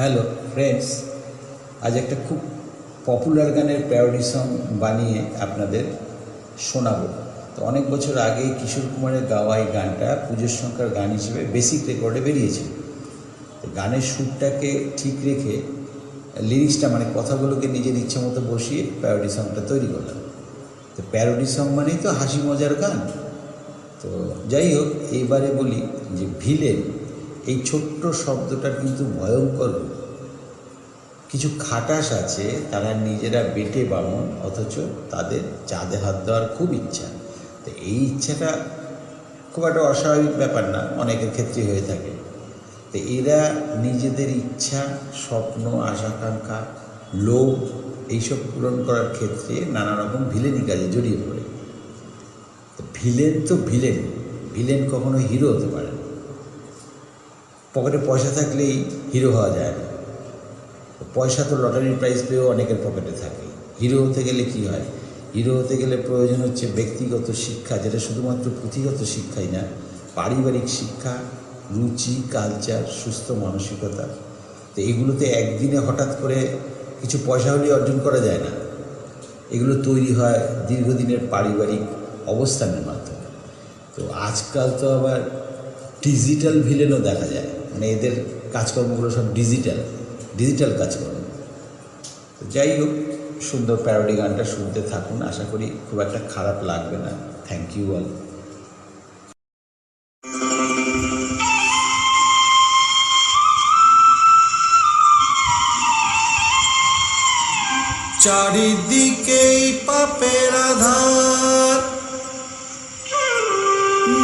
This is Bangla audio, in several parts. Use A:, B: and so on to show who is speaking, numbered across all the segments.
A: হ্যালো ফ্রেন্ডস আজ একটা খুব পপুলার গানের প্যারোডি সং বানিয়ে আপনাদের শোনাবো। তো অনেক বছর আগে কিশোর কুমারের গাওয়া এই গানটা পুজোর সংখ্যার গান হিসেবে বেসিক রেকর্ডে বেরিয়েছে। তো গানের সুরটাকে ঠিক রেখে লিরিক্সটা মানে কথাগুলোকে নিজের ইচ্ছা মতো বসিয়ে প্যারোডি সংটা তৈরি করলাম। তো প্যারোডি সং মানেই তো হাসি মজার গান। তো যাই হোক এইবারে বলি যে ভিলেন এই ছোট্ট শব্দটার কিন্তু ভয়ঙ্কর কিছু খাটাস আছে, তারা নিজেরা বেটে বামন, অথচ তাদের চাঁদে হাত দেওয়ার খুব ইচ্ছা। তো এই ইচ্ছাটা খুব একটা অস্বাভাবিক ব্যাপার না, অনেকের ক্ষেত্রে হয়ে থাকে। তো এরা নিজেদের ইচ্ছা, স্বপ্ন আশাকাঙ্ক্ষা লোভ, এইসব পূরণ করার ক্ষেত্রে নানা রকম ভিলেনি কাজে জড়িয়ে পড়ে। ভিলেন তো ভিলেন ভিলেন কখনো হিরো হতে পারে পকেটে পয়সা থাকলেই হিরো হওয়া যায় না। পয়সা তো লটারির প্রাইজ পেয়েও অনেকের পকেটে থাকে। হিরো হতে গেলে কি হয়? হিরো হতে গেলে প্রয়োজন হচ্ছে ব্যক্তিগত শিক্ষা, যেটা শুধুমাত্র পুঁথিগত শিক্ষাই না, পারিবারিক শিক্ষা, রুচি কালচার সুস্থ মানসিকতা। তো এগুলোতে একদিনে হঠাৎ করে কিছু পয়সা হলেই অর্জন করা যায় না। এগুলো তৈরি হয় দীর্ঘদিনের পারিবারিক অবস্থানের মাধ্যমে। তো আজকাল তো আবার ডিজিটাল ভিলেনও দেখা যায়। মানে এদের কাজকর্মগুলো সব ডিজিটাল ডিজিটাল কাজকর্ম। যাই হোক, সুন্দর প্যারোডি গানটা শুনতে থাকুন, আশা করি খুব একটা খারাপ লাগবে না। থ্যাংক ইউ অল
B: চারিদিকেই পাপের আধার।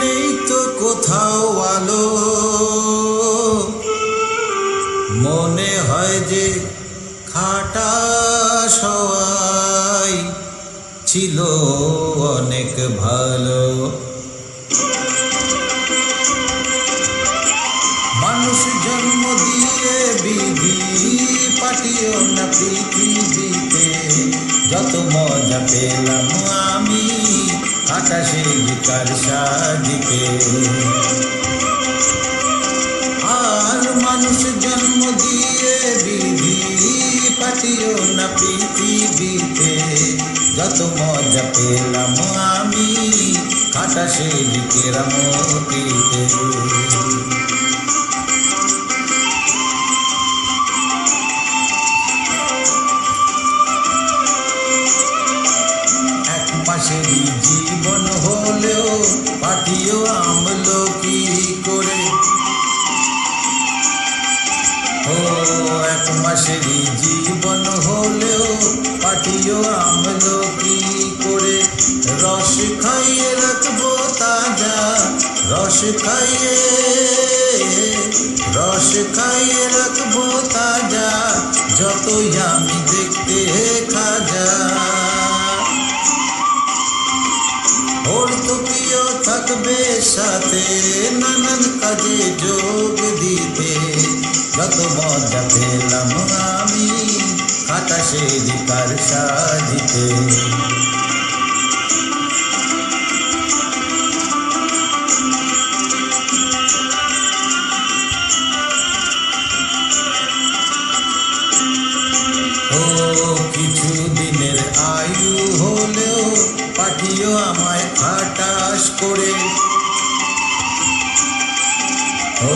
B: নেই তো কোথাও আলো। যে খাটা সবাই ছিল অনেক ভালো। মানুষ জন্ম দিয়ে বিধি পাঠিও না পৃথিবীতে। যত মজা পেলাম আমি আকাশে বিকার সাজিকে। না পৃথিবীতে। যত মজা পেলাম আমি আকাশে বিকেরাম এক মাসেরই জীবন হলেও পাঠিও আমলো কি করে। এক মাসেরই জীবন হলেও পাঠিও আমলো কি করে? রস খাইয়ে রাখব তাজা, রস খাইয়ে রস খাইয়ে রাখব তাজা, যতই আমি দেখতে থাকবে সাথে নানান কাজে যোগ দিতে যত মজা পেলাম আমি আকাশের কার সাজিতে ও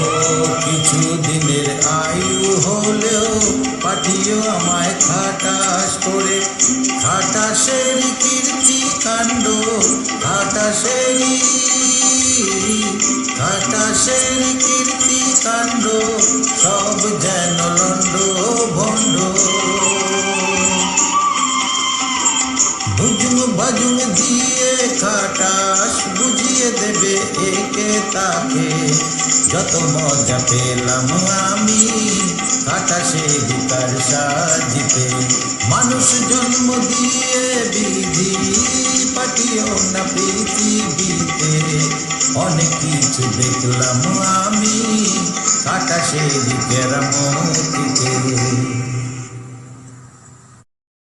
B: কিছু দিনের আয়ু হলেও পাঠিও আমায় খাটাস করে। খাটাসের কীর্তি কাণ্ড, খাটাসেরই, খাটাসের কীর্তি কাণ্ড, সব যেন লন্ড ভণ্ড। বুঝুম বাজুম দিয়ে বুঝিয়ে দেবে একে তাকে। যত মজা পেলাম আমি খাটাসে বিকার সাজিতে। মানুষ জন্ম দিয়ে বিধি পাঠিও না পৃথিবীতে। অনেক কিছু দেখলাম আমি, কাটাসে কেরামতিতে